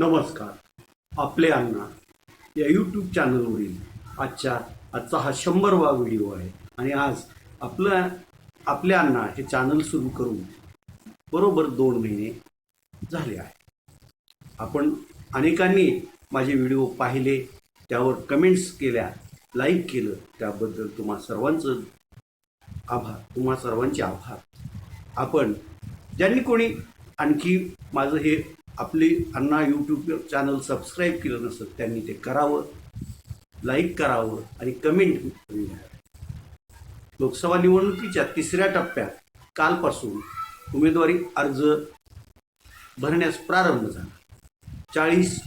नमस्कार. आपले अण्णा या यूट्यूब चॅनलवरील आजच्या आजचा हा शंभरवा व्हिडिओ आहे. आणि आज आपलं आपले अण्णा हे चॅनल सुरू करून बरोबर दोन महिने झाले आहे. आपण अनेकांनी माझे व्हिडिओ पाहिले त्यावर कमेंट्स केल्या लाईक केलं त्याबद्दल तुम्हा सर्वांचं आभार तुम्हा सर्वांचे आभार. आपण ज्यांनी कोणी आणखी माझं हे आपली अण्णा यूट्यूब चॅनल सबस्क्राईब केलं नसतं त्यांनी ते करावं लाईक करावं आणि कमेंट लोकसभा निवडणुकीच्या तिसऱ्या टप्प्यात कालपासून उमेदवारी अर्ज भरण्यास प्रारंभ झाला. चाळीस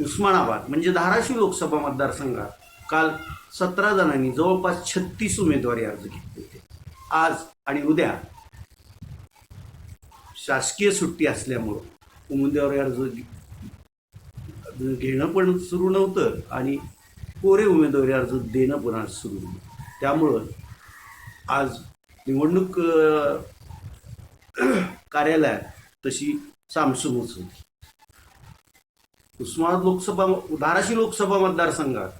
उस्मानाबाद म्हणजे धाराशिव लोकसभा मतदारसंघात काल सतरा जणांनी जवळपास छत्तीस उमेदवारी अर्ज घेतले होते. आज आणि उद्या शासकीय सुट्टी असल्यामुळं उमेदवारी अर्ज घेणं पण सुरू नव्हतं आणि कोरे उमेदवारी अर्ज देणं पण आज सुरू नव्हतं त्यामुळं आज निवडणूक कार्यालयात तशी सामसुमच होती उस्मानाबाद लोकसभा धाराशी लोकसभा मतदारसंघात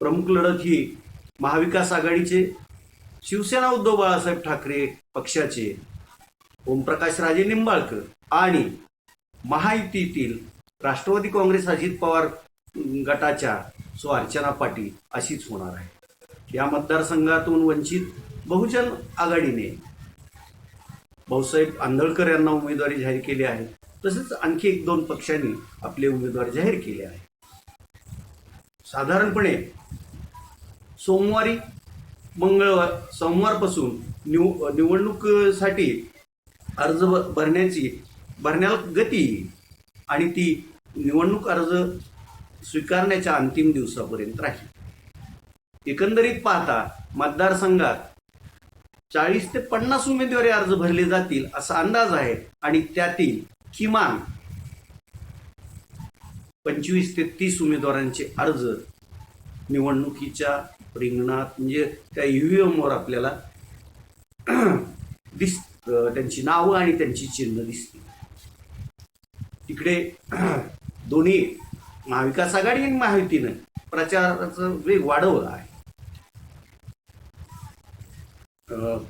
प्रमुख लढत ही महाविकास आघाडीचे शिवसेना उद्धव बाळासाहेब ठाकरे पक्षाचे ओमप्रकाश राजे निंबाळकर आणि महायुतीतील राष्ट्रवादी काँग्रेस अजित पवार गटाच्या सो अर्चना पाटील अशीच होणार आहे. या मतदारसंघातून वंचित बहुजन आघाडीने भाऊसाहेब आंधळकर यांना उमेदवारी जाहीर केली आहे. तसेच आणखी एक दोन पक्षांनी आपले उमेदवार जाहीर केले आहे साधारणपणे सोमवारी मंगळवार सोमवारपासून निव निवडणुकीसाठी अर्ज भरण्याची भरण्याला गती येईल. आणि ती निवडणूक अर्ज स्वीकारण्याच्या अंतिम दिवसापर्यंत राहील. एकंदरीत पाहता मतदारसंघात चाळीस ते पन्नास उमेदवारी अर्ज भरले जातील असा अंदाज आहे आणि त्यातील किमान पंचवीस ते तीस उमेदवारांचे अर्ज निवडणुकीच्या रिंगणात म्हणजे त्या ईव्हीएमवर आपल्याला दिस त्यांची नावं आणि त्यांची चिन्ह दिसतील. तिकडे दोन्ही महाविकास आघाडी आणि महायुतीनं प्रचाराचं वेग वाढवला आहे. अं,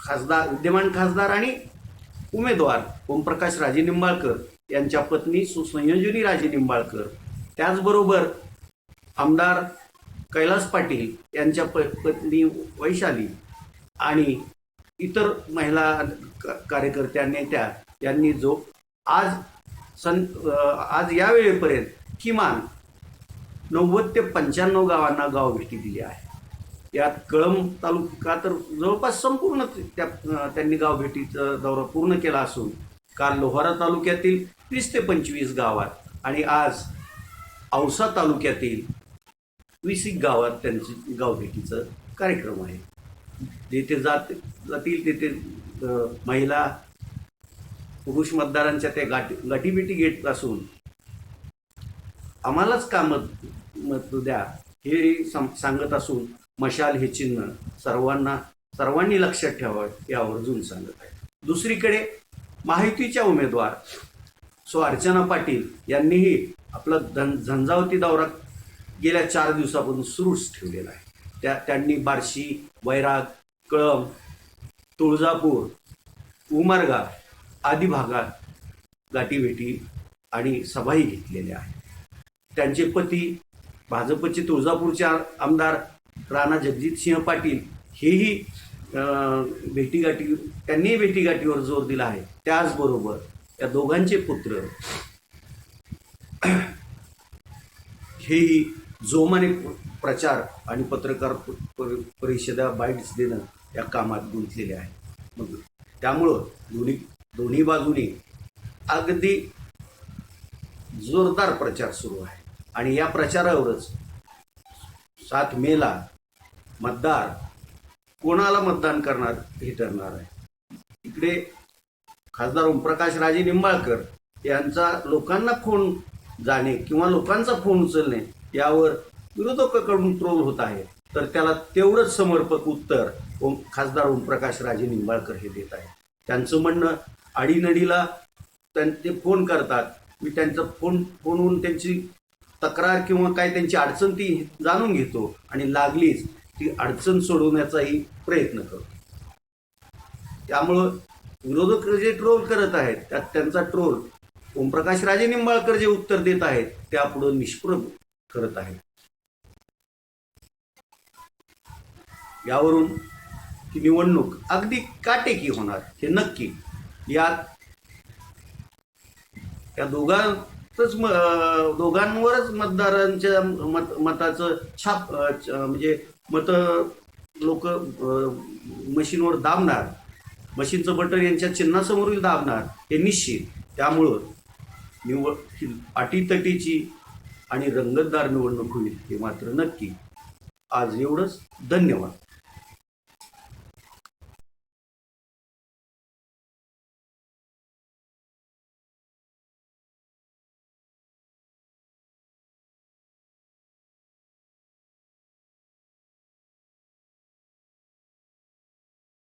खासदार विद्यमान खासदार आणि उमेदवार ओमप्रकाश राजे निंबाळकर यांच्या पत्नी सुसंयोजिनी राजे निंबाळकर त्याचबरोबर आमदार कैलास पाटील यांच्या प पत्नी वैशाली आणि इतर महिला कार्यकर्त्या नेत्या यांनी जो आज सन आज या वेळेपर्यंत किमान नव्वद ते पंच्याण्णव गावांना गाव भेटी दिली आहे. यात कळंब तालुका तर जवळपास संपूर्ण त्या त्यांनी गाव भेटीचा दौरा पूर्ण केला असून काल लोहारा तालुक्यातील वीस ते पंचवीस गावात आणि आज औसा तालुक्यातील वीस एक गावात त्यांची गावभेटीचं कार्यक्रम आहे. जिथे जात जातील तेथे महिला पुरुष मतदारांच्या त्या गाठी गाठीबिटी घेत असून आम्हालाच का मत मत द्या हे सम- सांगत असून मशाल हे चिन्ह सर्वांना सर्वांनी लक्षात ठेवावं यावरून सांगत आहे. दुसरीकडे माहितीच्या उमेदवार सो अर्चना पाटील यांनीही आपला धन झंझावती दौरा गेल्या चार दिवसापासून सुरूच ठेवलेला आहे. त्या त्यांनी बार्शी वैराग कळंब तुळजापूर उमरगा आदी भागात गाठीभेटी आणि सभाही घेतलेल्या आहेत. त्यांचे पती भाजपचे तुळजापूरचे आमदार राणा जगजितसिंह पाटील हेही अं, भेटीगाठी त्यांनीही भेटीगाठीवर जोर दिला आहे. त्याचबरोबर या दोघांचे पुत्र हेही जोमाने प्रचार आणि पत्रकार परिषदा बाईट्स देणं या कामात गुंतलेले आहे मग त्यामुळं दोन्ही दोन्ही बाजूनी अगदी जोरदार प्रचार सुरू आहे. आणि या प्रचारावरच सात मेला मतदार कोणाला मतदान करणार हे ठरणार आहे. इकडे खासदार ओमप्रकाश राजे निंबाळकर यांचा लोकांना फोन जाणे किंवा लोकांचा फोन उचलणे यावर विरोधकाकडून ट्रोल होत आहे. तर त्याला तेवढंच समर्पक उत्तर ओम खासदार ओमप्रकाश राजे निंबाळकर हे देत आहेत. त्यांचं म्हणणं आडीनडीला त्यां- ते फोन करतात. मी त्यांचा फोन फोनवरून त्यांची तक्रार किंवा काय त्यांची अडचण ती जाणून घेतो आणि लागलीच ती अडचण सोडवण्याचाही प्रयत्न करतो. त्यामुळं विरोधक जे ट्रोल करत आहेत त्यात त्यांचा ट्रोल ओमप्रकाश राजे निंबाळकर जे उत्तर देत आहेत त्यापुढं निष्प्रभ करत आहेत. यावरून ती निवडणूक अगदी काटेकी होणार हे नक्की. यात या दोघांच दोघांवरच मतदारांच्या मत मताचं छाप म्हणजे मत लोक मशीनवर दाबणार. मशीनचं बटन यांच्या चिन्हासमोरील दाबणार हे निश्चित. त्यामुळं निवड ही अटीतटीची आणि रंगतदार निवडणूक होईल हे मात्र नक्की. आज एवढंच. धन्यवाद.